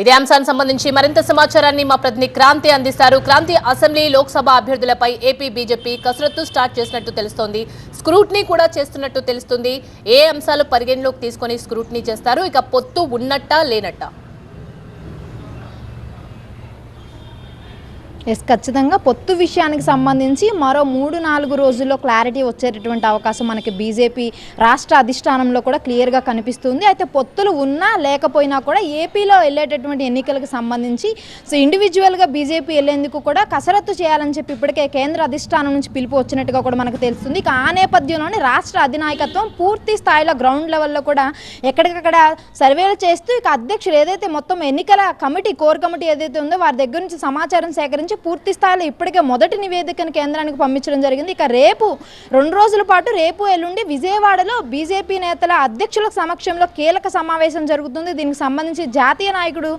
ఇదే అంశానికి సంబంధించి మరింత సమాచారాన్ని మా ప్రతినిధి క్రాంతి అందిస్తారు. క్రాంతి అసెంబ్లీ లోక్సభ అభ్యర్థులపై ఏపీ బీజేపీ కసరత్తు స్టార్ట్ చేసినట్టు తెలుస్తోంది. స్క్రూట్నీ కూడా చేస్తున్నట్టు తెలుస్తుంది. ఏ అంశాలు పరిగణలోకి తీసుకొని స్క్రూట్నీ చేస్తారు? ఇక పొత్తు ఉన్నట్టా లేనట్టా? ఎస్ ఖచ్చితంగా. పొత్తు విషయానికి సంబంధించి మరో మూడు నాలుగు రోజుల్లో క్లారిటీ వచ్చేటటువంటి అవకాశం మనకి బీజేపీ రాష్ట్ర అధిష్టానంలో కూడా క్లియర్గా కనిపిస్తుంది. అయితే పొత్తులు ఉన్నా లేకపోయినా కూడా ఏపీలో వెళ్ళేటటువంటి ఎన్నికలకు సంబంధించి సో ఇండివిజువల్గా బీజేపీ వెళ్ళేందుకు కూడా కసరత్తు చేయాలని చెప్పి ఇప్పటికే కేంద్ర అధిష్టానం నుంచి పిలుపు వచ్చినట్టుగా కూడా మనకు తెలుస్తుంది. ఇక ఆ నేపథ్యంలోనే రాష్ట్ర అధినాయకత్వం పూర్తి స్థాయిలో గ్రౌండ్ లెవెల్లో కూడా ఎక్కడికక్కడ సర్వేలు చేస్తూ ఇక అధ్యక్షులు ఏదైతే మొత్తం ఎన్నికల కమిటీ కోర్ కమిటీ ఏదైతే ఉందో వారి దగ్గర నుంచి సమాచారం సేకరించి పూర్తి స్థాయిలో ఇప్పటికే మొదటి నివేదికను కేంద్రానికి పంపించడం జరిగింది. ఇక రేపు రెండు రోజుల పాటు రేపు ఎల్లుండి విజయవాడలో బీజేపీ నేతల అధ్యక్షుల సమక్షంలో కీలక సమావేశం జరుగుతుంది. దీనికి సంబంధించి జాతీయ నాయకుడు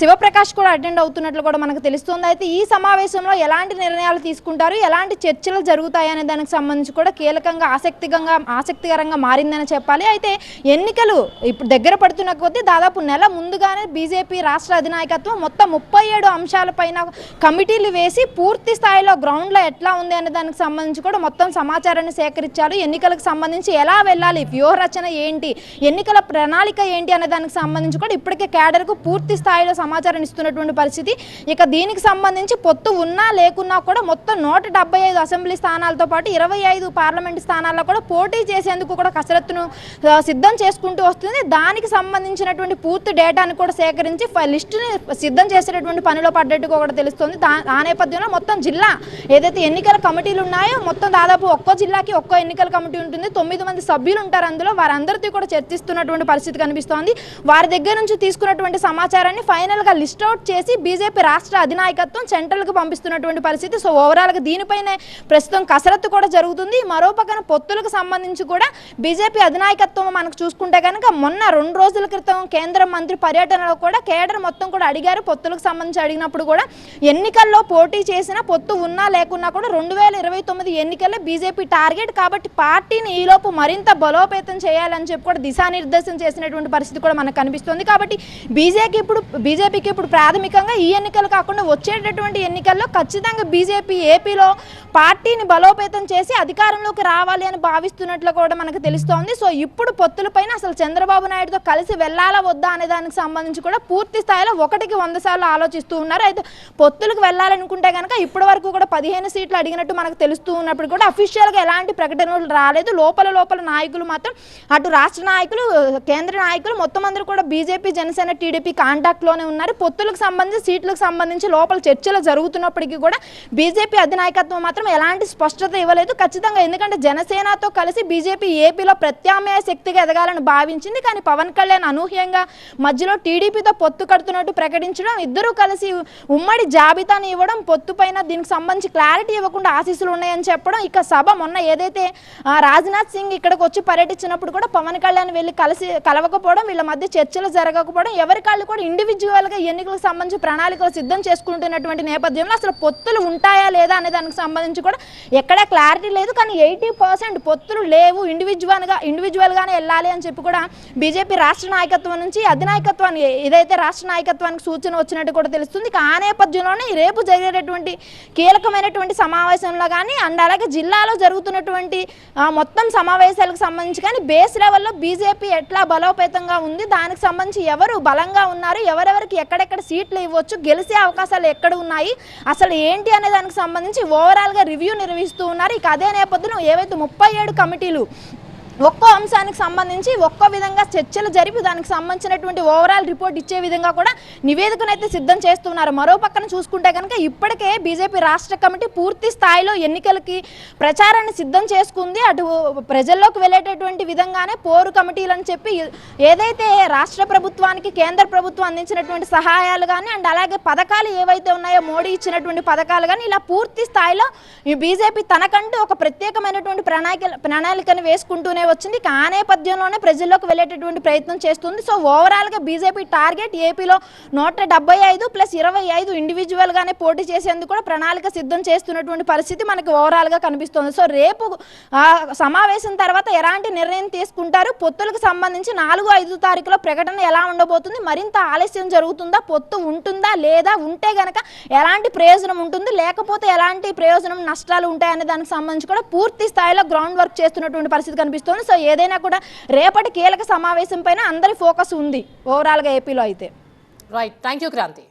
శివప్రకాష్ కూడా అటెండ్ అవుతున్నట్లు కూడా మనకు తెలుస్తుంది. అయితే ఈ సమావేశంలో ఎలాంటి నిర్ణయాలు తీసుకుంటారు? ఎలాంటి చర్చలు జరుగుతాయనే దానికి సంబంధించి కూడా కీలకంగా ఆసక్తికంగా ఆసక్తికరంగా మారిందని చెప్పాలి. అయితే ఎన్నికలు ఇప్పుడు దగ్గర పడుతున్న కొద్దీ దాదాపు నెల ముందుగానే బీజేపీ రాష్ట్ర అధినాయకత్వం మొత్తం ముప్పై ఏడు అంశాలపైన కమిటీలు వేసి పూర్తి స్థాయిలో గ్రౌండ్లో ఎట్లా ఉంది అనే దానికి సంబంధించి కూడా మొత్తం సమాచారాన్ని సేకరించారు. ఎన్నికలకు సంబంధించి ఎలా వెళ్ళాలి వ్యూహరచన ఏంటి ఎన్నికల ప్రణాళిక ఏంటి అనే దానికి సంబంధించి కూడా ఇప్పటికే క్యాడర్కు పూర్తి స్థాయిలో సమాచారం ఇస్తున్నటువంటి పరిస్థితి. ఇక దీనికి సంబంధించి పొత్తు ఉన్నా లేకున్నా కూడా మొత్తం నూట డెబ్బై ఐదు అసెంబ్లీ స్థానాలతో పాటు ఇరవై ఐదు పార్లమెంట్ స్థానాల్లో కూడా పోటీ చేసేందుకు కూడా కసరత్తును సిద్ధం చేసుకుంటూ వస్తుంది. దానికి సంబంధించినటువంటి పూర్తి డేటాను కూడా సేకరించి లిస్టుని సిద్ధం చేసేటటువంటి పనిలో పడ్డట్టుగా కూడా తెలుస్తుంది. ఆ నేపథ్యంలో మొత్తం జిల్లా ఏదైతే ఎన్నికల కమిటీలు ఉన్నాయో మొత్తం దాదాపు ఒక్కో జిల్లాకి ఒక్కో ఎన్నికల కమిటీ ఉంటుంది. తొమ్మిది మంది సభ్యులు ఉంటారు అందులో. వారందరితో కూడా చర్చిస్తున్నటువంటి పరిస్థితి కనిపిస్తోంది. వారి దగ్గర నుంచి తీసుకున్నటువంటి సమాచారాన్ని ఫైనల్గా లిస్ట్ అవుట్ చేసి బీజేపీ రాష్ట్ర అధినాయకత్వం సెంట్రల్కి పంపిస్తున్నటువంటి పరిస్థితి. సో ఓవరాల్గా దీనిపైనే ప్రస్తుతం కసరత్తు కూడా జరుగుతుంది. మరో పక్కన పొత్తులకు సంబంధించి కూడా బీజేపీ అధినాయకత్వం మనకు చూసుకుంటే కనుక మొన్న రెండు రోజుల క్రితం కేంద్ర మంత్రి పర్యటనలో కూడా కేడర్ మొత్తం కూడా అడిగారు. పొత్తులకు సంబంధించి అడిగినప్పుడు కూడా ఎన్ని ఎన్నికల్లో పోటీ చేసిన పొత్తు ఉన్నా లేకున్నా కూడా రెండు వేల ఇరవై తొమ్మిది ఎన్నికల్లో బీజేపీ టార్గెట్ కాబట్టి పార్టీని ఈలోపు మరింత బలోపేతం చేయాలని చెప్పి కూడా దిశానిర్దేశం చేసినటువంటి పరిస్థితి కూడా మనకు కనిపిస్తుంది. కాబట్టి బీజేపీ ఇప్పుడు బీజేపీకి ఇప్పుడు ప్రాథమికంగా ఈ ఎన్నికలు కాకుండా వచ్చేటటువంటి ఎన్నికల్లో ఖచ్చితంగా బీజేపీ ఏపీలో పార్టీని బలోపేతం చేసి అధికారంలోకి రావాలి అని భావిస్తున్నట్లు కూడా మనకు తెలుస్తోంది. సో ఇప్పుడు పొత్తులపైన అసలు చంద్రబాబు నాయుడుతో కలిసి వెళ్ళాలా వద్దా అనే దానికి సంబంధించి కూడా పూర్తి స్థాయిలో ఒకటికి వంద సార్లు ఆలోచిస్తూ ఉన్నారు. అయితే పొత్తులకు వెళ్ళాలనుకుంటే కనుక ఇప్పటి వరకు కూడా పదిహేను సీట్లు అడిగినట్టు మనకు తెలుస్తూ ఉన్నప్పుడు కూడా అఫీషియల్గా ఎలాంటి ప్రకటనలు రాలేదు. లోపల లోపల నాయకులు మాత్రం అటు రాష్ట్ర నాయకులు కేంద్ర నాయకులు మొత్తం అందరూ కూడా బీజేపీ జనసేన టీడీపీ కాంటాక్ట్లోనే ఉన్నారు. పొత్తులకు సంబంధించి సీట్లకు సంబంధించి లోపల చర్చలు జరుగుతున్నప్పటికీ కూడా బీజేపీ అధినాయకత్వం మాత్రం ఎలాంటి స్పష్టత ఇవ్వలేదు. ఖచ్చితంగా ఎందుకంటే జనసేనతో కలిసి బీజేపీ ఏపీలో ప్రత్యామ్నాయ శక్తిగా ఎదగాలని భావించింది. కానీ పవన్ కళ్యాణ్ అనూహ్యంగా మధ్యలో టీడీపీతో పొత్తు కడుతున్నట్టు ప్రకటించడం ఇద్దరూ కలిసి ఉమ్మడి జాబితా జాబితాని ఇవ్వడం పొత్తుపైన దీనికి సంబంధించి క్లారిటీ ఇవ్వకుండా ఆశీస్సులు ఉన్నాయని చెప్పడం ఇక సభ మొన్న ఏదైతే రాజ్నాథ్ సింగ్ ఇక్కడికి వచ్చి పర్యటించినప్పుడు కూడా పవన్ కళ్యాణ్ వెళ్ళి కలిసి కలవకపోవడం వీళ్ళ మధ్య చర్చలు జరగకపోవడం ఎవరి కాళ్ళు కూడా ఇండివిజువల్గా ఎన్నికలకు సంబంధించి ప్రణాళికలు సిద్ధం చేసుకుంటున్నటువంటి నేపథ్యంలో అసలు పొత్తులు ఉంటాయా లేదా అనే దానికి సంబంధించి కూడా ఎక్కడా క్లారిటీ లేదు. కానీ ఎయిటీ పర్సెంట్ పొత్తులు లేవు. ఇండివిజువల్గా ఇండివిజువల్గానే వెళ్ళాలి అని చెప్పి కూడా బీజేపీ రాష్ట్ర నాయకత్వం నుంచి అధినాయకత్వానికి ఏదైతే రాష్ట్ర నాయకత్వానికి సూచన వచ్చినట్టు కూడా తెలుస్తుంది. ఇక ఆ నేపథ్యంలోనే రేపు జరిగేటటువంటి కీలకమైనటువంటి సమావేశంలో కానీ అండ్ అలాగే జిల్లాలో జరుగుతున్నటువంటి మొత్తం సమావేశాలకు సంబంధించి కానీ బేస్ లెవెల్లో బీజేపీ ఎట్లా బలోపేతంగా ఉంది దానికి సంబంధించి ఎవరు బలంగా ఉన్నారు ఎవరెవరికి ఎక్కడెక్కడ సీట్లు ఇవ్వచ్చు గెలిచే అవకాశాలు ఎక్కడ ఉన్నాయి అసలు ఏంటి అనే దానికి సంబంధించి ఓవరాల్గా రివ్యూ నిర్వహిస్తూ ఉన్నారు. ఇక అదే నేపథ్యంలో ఏవైతే ముప్పై ఏడు కమిటీలు ఒక్కో అంశానికి సంబంధించి ఒక్కో విధంగా చర్చలు జరిపి దానికి సంబంధించినటువంటి ఓవరాల్ రిపోర్ట్ ఇచ్చే విధంగా కూడా నివేదికను అయితే సిద్ధం చేస్తున్నారు. మరో పక్కన చూసుకుంటే కనుక ఇప్పటికే బీజేపీ రాష్ట్ర కమిటీ పూర్తి స్థాయిలో ఎన్నికలకి ప్రచారాన్ని సిద్ధం చేసుకుంది. అటు ప్రజల్లోకి వెళ్ళేటటువంటి విధంగానే పోరు కమిటీలు అని చెప్పి ఏదైతే రాష్ట్ర ప్రభుత్వానికి కేంద్ర ప్రభుత్వం అందించినటువంటి సహాయాలు కానీ అండ్ అలాగే పథకాలు ఏవైతే ఉన్నాయో మోడీ ఇచ్చినటువంటి పథకాలు కానీ ఇలా పూర్తి స్థాయిలో ఈ బీజేపీ తనకంటూ ఒక ప్రత్యేకమైనటువంటి ప్రణాళిక ప్రణాళికను వేసుకుంటూనే వచ్చింది. కానే ఆ నేపథ్యంలోనే ప్రజల్లోకి వెళ్ళేటటువంటి ప్రయత్నం చేస్తుంది. సో ఓవరాల్గా బీజేపీ టార్గెట్ ఏపీలో నూట డెబ్బై ఐదు ప్లస్ ఇరవై ఐదు ఇండివిజువల్గానే పోటీ చేసేందుకు కూడా ప్రణాళిక సిద్ధం చేస్తున్నటువంటి పరిస్థితి మనకి ఓవరాల్గా కనిపిస్తుంది. సో రేపు సమావేశం తర్వాత ఎలాంటి నిర్ణయం తీసుకుంటారు? పొత్తులకు సంబంధించి నాలుగు ఐదు తారీఖులో ప్రకటన ఎలా ఉండబోతుంది? మరింత ఆలస్యం జరుగుతుందా? పొత్తు ఉంటుందా? లేదా? ఉంటే గనక ఎలాంటి ప్రయోజనం ఉంటుంది? లేకపోతే ఎలాంటి ప్రయోజనం నష్టాలు ఉంటాయనే దానికి సంబంధించి కూడా పూర్తి స్థాయిలో గ్రౌండ్ వర్క్ చేస్తున్నటువంటి పరిస్థితి కనిపిస్తుంది. సో ఏదైనా కూడా రేపటి కీలక సమావేశం పైన అందరి ఫోకస్ ఉంది ఓవరాల్గా ఏపీలో అయితే. Right thank you Kranti